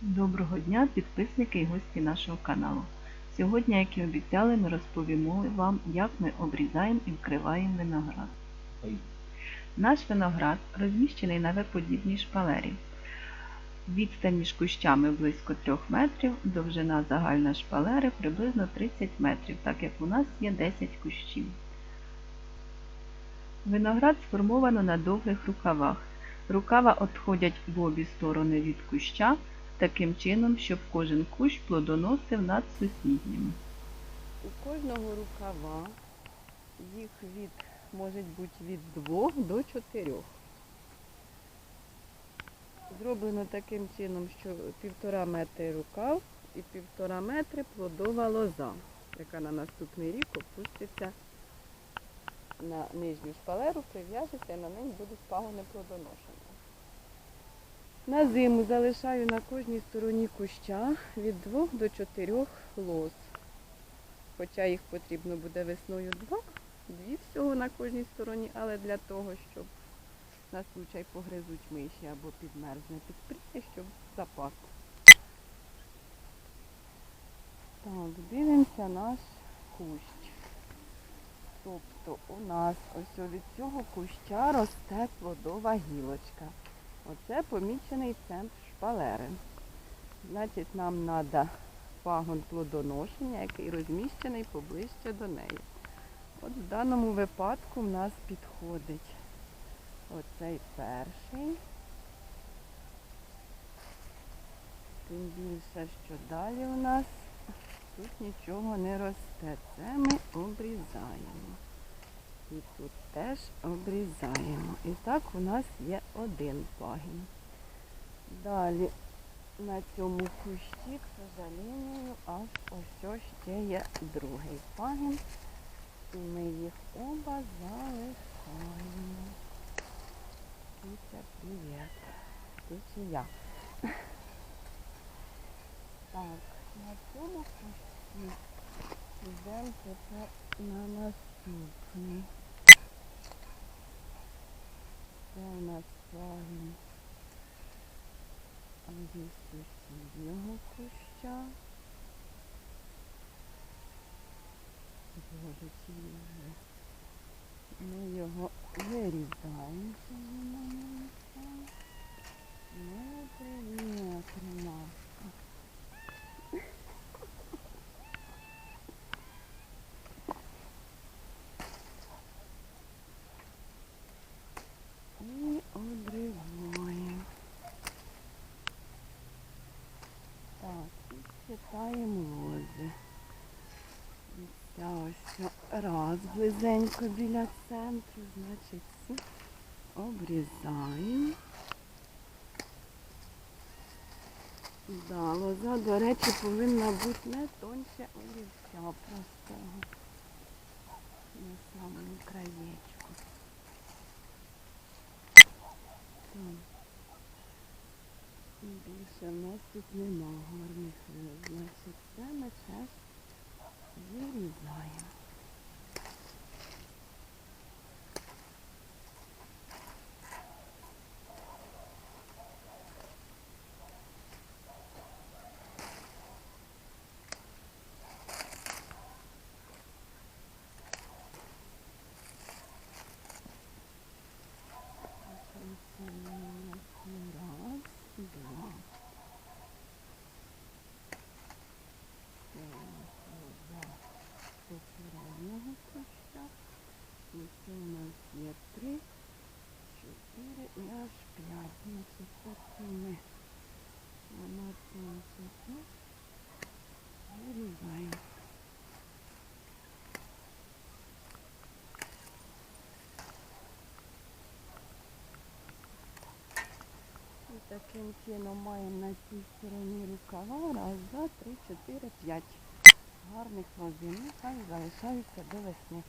Доброго дня, підписники і гості нашого каналу. Сьогодні, як і обіцяли, ми розповімо вам, як ми обрізаємо і вкриваємо виноград. Наш виноград розміщений на виподібній шпалері. Відстань між кущами близько 3 метрів, довжина загальна шпалери приблизно 30 метрів, так як у нас є 10 кущів. Виноград сформовано на довгих рукавах. Рукава відходять в обі сторони від куща, таким чином, щоб кожен кущ плодоносив над сусіднім. У кожного рукава їх від може бути від 2 до 4. Зроблено таким чином, що півтора метри рукав і півтора метри плодова лоза, яка на наступний рік опуститься на нижню шпалеру, прив'яжеться і на неї будуть пагони плодоношення. На зиму залишаю на кожній стороні куща від 2 до 4 лоз. Хоча їх потрібно буде весною два, дві всього на кожній стороні, але для того, щоб на случай погризуть миші або підмерзне підприє, щоб запас. Так, дивимося наш кущ. Тобто у нас ось від цього куща росте плодова гілочка. Оце помічений центр шпалери. Значить, нам треба пагон плодоношення, який розміщений поближче до неї. От в даному випадку в нас підходить оцей перший. Тим більше, що далі у нас тут нічого не росте. Це ми обрізаємо. І тут теж обрізаємо. І так у нас є один пагін. Далі на цьому кущі, к сожалению, аж ось ще є другий пагін. І ми їх оба залишаємо. Кітя, привіт. Ти чи я? Так, на цьому кущі йдемо тепер на наступний. Це у нас від сусіднього куща. Боже, ці вже. Ми його вирізаємо, щоб воно не висало. Не привіт, Ромашка. І обриваємо. Так, і читаємо лози. І ця ось раз близенько біля центру, значить всі обрізаємо. Да, лоза, до речі, повинна бути не тоньше олівця простого. На самому краєчку. Так. Більше в нас тут нема гарних. Значить, це ми теж вирізаємо. Це у нас Раз, два. Це у нас лоза попереднього куща. І це у нас є три, чотири і аж п'ять. Значить, поки ми на цьому кущі вирізаємо. І таким чином маємо на цій стороні рукава. Раз, два, три, чотири, п'ять. Гарних лозин. Хай залишаються до весни.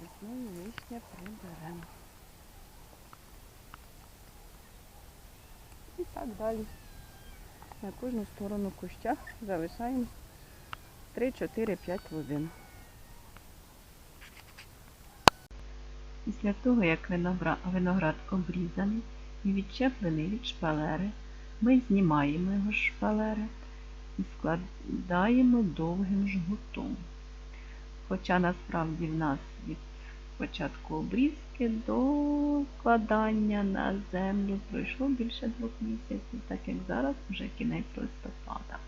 Весною лишнє приберемо. І так далі. На кожну сторону куща залишаємо 3-4-5 лозин. Після того, як виногра- виноград обрізаний відчеплений від шпалери, Ми знімаємо його з шпалери і складаємо довгим жгутом. Хоча насправді в нас від початку обрізки до вкладання на землю пройшло більше двох місяців, так як зараз вже кінець листопада.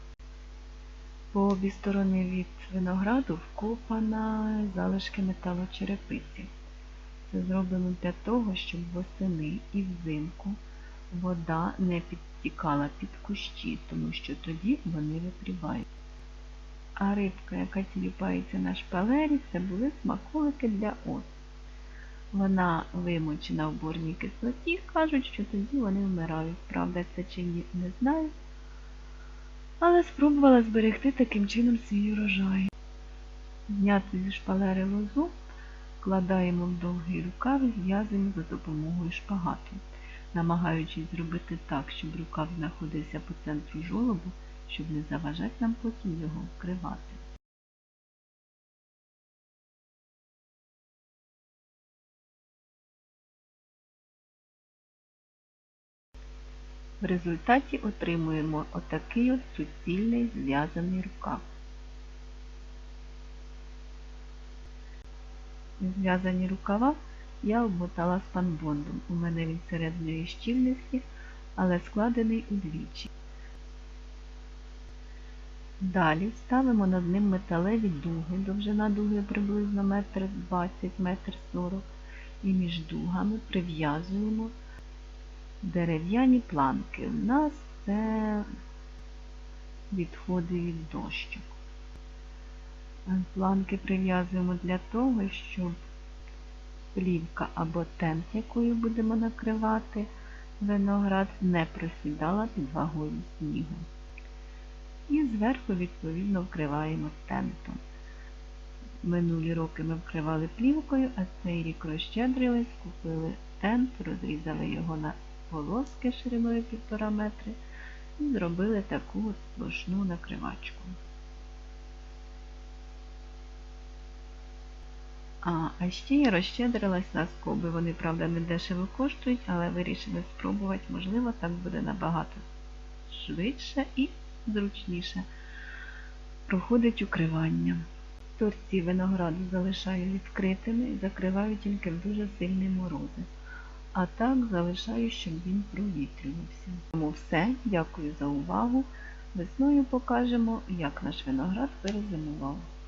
По обі сторони від винограду вкопана залишки металочерепиці. Це зроблено для того, щоб восени і взимку вода не підтікала під кущі, тому що тоді вони випрівають. А рибка, яка тіліпається на шпалері, це були смаколики для ос. Вона вимочена в борній кислоті, кажуть, що тоді вони вмирають. Правда, це чи ні, не знаю. Але спробувала зберегти таким чином свій урожай. Зняти зі шпалери лозу, вкладаємо в довгий рукав і зв'язуємо за допомогою шпагату, намагаючись зробити так, щоб рукав знаходився по центру жолобу, щоб не заважати нам потім його вкривати. В результаті отримуємо отакий от суцільний зв'язаний рукав. Зв'язані рукава я обмотала спанбондом. У мене він середньої щільності, але складений удвічі. Далі ставимо над ним металеві дуги, довжина дуги приблизно 1,20 м, 1,40 м, і між дугами прив'язуємо дерев'яні планки. У нас це відходи від дощок. Планки прив'язуємо для того, щоб плівка або тент, якою будемо накривати виноград, не просідала під вагою снігу. І зверху, відповідно, вкриваємо тентом. Минулі роки ми вкривали плівкою, а цей рік розщедрились, купили тент, розрізали його на полоски шириною 1,5 метри і зробили таку сплошну накривачку. А, а ще я розщедрилась на скоби. Вони, правда, не дешево коштують, але вирішили спробувати, можливо, так буде набагато швидше і зручніше проходить укривання. Торці винограду залишаю відкритими і закриваю тільки в дуже сильні морози. А так залишаю, щоб він провітрювався. Тому все, дякую за увагу. Весною покажемо, як наш виноград перезимував.